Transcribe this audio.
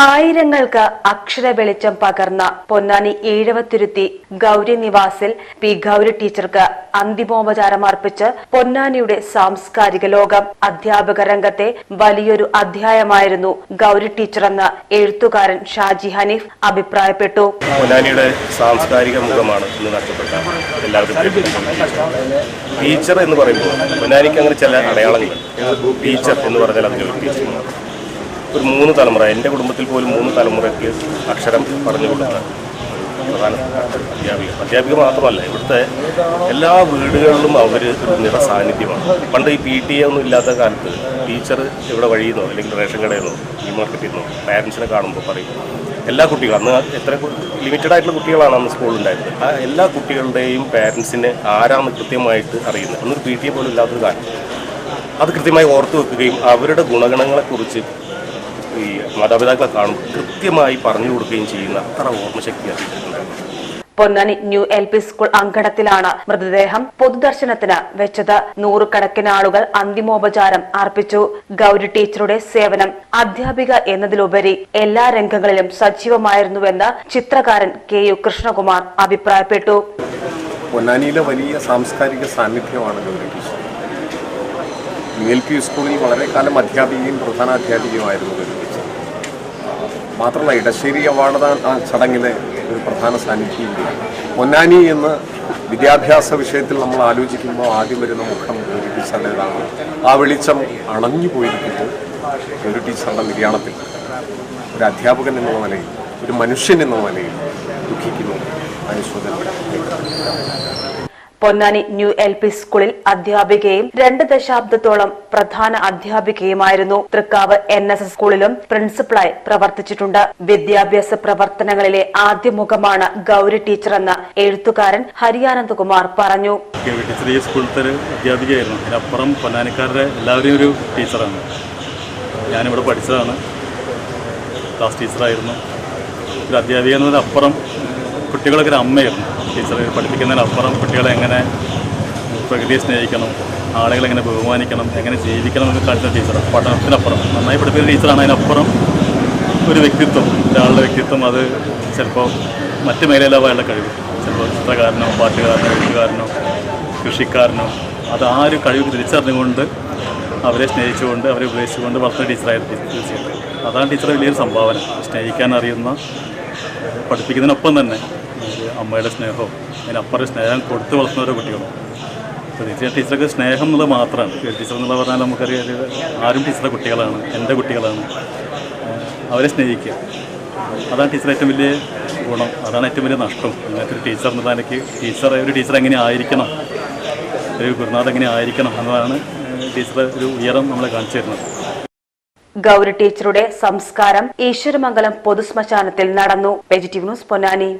ആയിരങ്ങൾക്ക് അക്ഷര വെളിച്ചം പകർന്ന പൊന്നാനി ഏഴവത്തിരുത്തി ഗൗരി നിവാസിൽ പി ഗൗരി ടീച്ചർക്ക് അന്തിമോപചാരം അർപ്പിച്ച് പൊന്നാനിയുടെ സാംസ്കാരിക ലോകം അധ്യാപക രംഗത്തെ വലിയൊരു അധ്യായമായിരുന്നു ഗൗരി ടീച്ചറെന്ന് എഴുത്തുകാരൻ ഷാജി ഹനീഫ് അഭിപ്രായപ്പെട്ടു. പൊന്നാനിയുടെ സാംസ്കാരിക മുഖമാണ് ടീച്ചർ എന്ന് പറയുമ്പോൾ പൊന്നാനിക്ക് അങ്ങനെ ചില അടയാളങ്ങൾ. ടീച്ചർ എന്ന് പറഞ്ഞാൽ അതിന്റെ ഒരു ടീച്ചർ. ഒരു മൂന്ന് തലമുറ എന്റെ കുടുംബത്തിൽ പോലും മൂന്ന് തലമുറയ്ക്ക് അക്ഷരം പറഞ്ഞു കൊടുത്ത പ്രധാന അധ്യാപിക. അധ്യാപിക മാത്രമല്ല ഇവിടുത്തെ എല്ലാ വീടുകളിലും അവർ ഒരു നിറ സാന്നിധ്യമാണ്. പണ്ട് ഈ പി ടി എ ഒന്നും ഇല്ലാത്ത കാലത്ത് ടീച്ചർ ഇവിടെ വഴിയിൽ നിന്നോ അല്ലെങ്കിൽ റേഷൻ നിന്നോ ഈ മാർക്കറ്റിൽ നിന്നോ പാരൻസിനെ കാണുമ്പോൾ പറയും. എല്ലാ കുട്ടികളും അന്ന് എത്ര ലിമിറ്റഡ് ആയിട്ടുള്ള കുട്ടികളാണ് അന്ന് സ്കൂളിലുണ്ടായിരുന്നത് ആ എല്ലാ കുട്ടികളുടെയും പാരൻസിനെ ആരാണ് കൃത്യമായിട്ട് അറിയുന്നത്? അന്നൊരു പി ടി എ പോലും ഇല്ലാത്തൊരു കാലം അത് കൃത്യമായി ഓർത്തു വെക്കുകയും അവരുടെ ഗുണഗണങ്ങളെക്കുറിച്ച് ഈ മാതാപിതാക്കളെ കാണും. കൃത്യമായി പറഞ്ഞു കൊടുക്കുകയും ചെയ്യുന്ന അത്ര ഓർമ്മശക്തി അറിയിച്ചിട്ടുണ്ടായിരുന്നു Ponnani new L P school അങ്കണത്തിലാണ് മൃതദേഹം പൊതുദർശനത്തിന് വെച്ചത്. നൂറുകണക്കിന് ആളുകൾ അന്തിമോപചാരം അർപ്പിച്ചു. ഗൗരി ടീച്ചറുടെ സേവനം അധ്യാപിക എന്നതിലുപരി എല്ലാ രംഗങ്ങളിലും സജീവമായിരുന്നുവെന്ന് ചിത്രകാരൻ കെ യു കൃഷ്ണകുമാർ അഭിപ്രായപ്പെട്ടു. പൊന്നാനിയിലെ വലിയ സാംസ്കാരിക സാന്നിധ്യമാണ് ഗൗരി ടീച്ചർ. എൽ പി സ്കൂളിൽ വളരെ കാലം അധ്യാപികയും പ്രധാന അധ്യാപികയുമായിരുന്നു ഗൗരി മാത്രമല്ല ഇടശ്ശേരി അവാർഡ് ചടങ്ങിലെ ഒരു പ്രധാന സാന്നിധ്യം പൊന്നാനി എന്ന് വിദ്യാഭ്യാസ വിഷയത്തിൽ നമ്മൾ ആലോചിക്കുമ്പോൾ ആദ്യം വരുന്ന മുഖം ഒരു ടീച്ചറുടേതാണ് ആ വെളിച്ചം അണഞ്ഞു പോയിരിക്കുന്നു ഒരു ടീച്ചറുടെ നിര്യാണത്തിൽ ഒരു അധ്യാപകൻ എന്നുള്ള നിലയിൽ ഒരു മനുഷ്യൻ എന്ന നിലയിൽ ദുഃഖിക്കുന്നു അനുശോചനം. പൊന്നാനി ന്യൂ എൽ പി സ്കൂളിൽ അധ്യാപികയും രണ്ട് ദശാബ്ദത്തോളം പ്രധാന അധ്യാപികയുമായിരുന്നു. തൃക്കാവ് എൻ എസ് എസ് സ്കൂളിലും പ്രിൻസിപ്പളായി പ്രവർത്തിച്ചിട്ടുണ്ട്. വിദ്യാഭ്യാസ പ്രവർത്തനങ്ങളിലെ ആദ്യ മുഖമാണ് ടീച്ചർ എന്ന എഴുത്തുകാരൻ ഹരിയാനന്ദകുമാർ പറഞ്ഞു. സ്കൂളിലത്തെ അധ്യാപികയായിരുന്നു. അതിനപ്പുറം പൊന്നാനിക്കാരുടെ എല്ലാവരെയും ഒരു ടീച്ചറാണ്. ഞാനിവിടെ പഠിച്ചതാണ്. ക്ലാസ് ടീച്ചറായിരുന്നു. ഒരു അധ്യാപിക എന്നതിനപ്പുറം കുട്ടികളൊക്കെ ഒരു അമ്മയായിരുന്നു. ടീച്ചർ പഠിപ്പിക്കുന്നതിനപ്പുറം കുട്ടികളെ എങ്ങനെ പ്രകൃതിയെ സ്നേഹിക്കണം ആളുകളെ എങ്ങനെ ബഹുമാനിക്കണം എങ്ങനെ ജീവിക്കണം എന്ന് കാണിച്ച ടീച്ചറാണ്. പഠനത്തിനപ്പുറം നന്നായി പഠിപ്പിക്കുന്ന ടീച്ചറാണ് അതിനപ്പുറം ഒരു വ്യക്തിത്വം. ഒരാളുടെ വ്യക്തിത്വം അത് ചിലപ്പോൾ മറ്റ് മേഖലയിലാവാനുള്ള കഴിവ്. ചിലപ്പോൾ ചിത്രകാരനോ പാട്ടുകാരനോ എഴുത്തുകാരനോ കൃഷിക്കാരനോ അത് ആ ഒരു കഴിവ് തിരിച്ചറിഞ്ഞുകൊണ്ട് അവരെ സ്നേഹിച്ചുകൊണ്ട് അവരെ ഉപദേശിച്ചുകൊണ്ട് വളർത്തുന്ന ടീച്ചറായിരുന്നു അതാണ് ടീച്ചറെ വലിയൊരു സംഭാവന. സ്നേഹിക്കാൻ അറിയുന്ന പഠിപ്പിക്കുന്നതിനൊപ്പം തന്നെ അമ്മയുടെ സ്നേഹവും അതിനപ്പുറം സ്നേഹം കൊടുത്ത് വളർത്തുന്ന ഓരോ കുട്ടികളും. അപ്പോൾ തീർച്ചയായും ടീച്ചർക്ക് സ്നേഹം എന്നുള്ളത് മാത്രമാണ്. ടീച്ചർ എന്നുള്ളത് പറഞ്ഞാൽ നമുക്കറിയാം ആരും ടീച്ചറുടെ കുട്ടികളാണ് എന്റെ കുട്ടികളാണ്. അവരെ സ്നേഹിക്കുക. അതാണ് ടീച്ചർ ഏറ്റവും വലിയ ഗുണം അതാണ് ഏറ്റവും വലിയ നഷ്ടം. അങ്ങനത്തെ ഒരു ടീച്ചർ എന്നുള്ള നിലയ്ക്ക് ടീച്ചർ ഒരു ടീച്ചർ എങ്ങനെ ആയിരിക്കണം ഒരു ഗുരുനാഥ് എങ്ങനെ ആയിരിക്കണം എന്നതാണ് ടീച്ചർ ഒരു ഉയരം നമ്മളെ കാണിച്ചു തരുന്നത്. ഗൗരി ടീച്ചറുടെ സംസ്കാരം ഈശ്വരമംഗലം പൊതുശ്മശാനത്തിൽ നടന്നു. വെജിറ്റീവ് ന്യൂസ് പൊന്നാനി.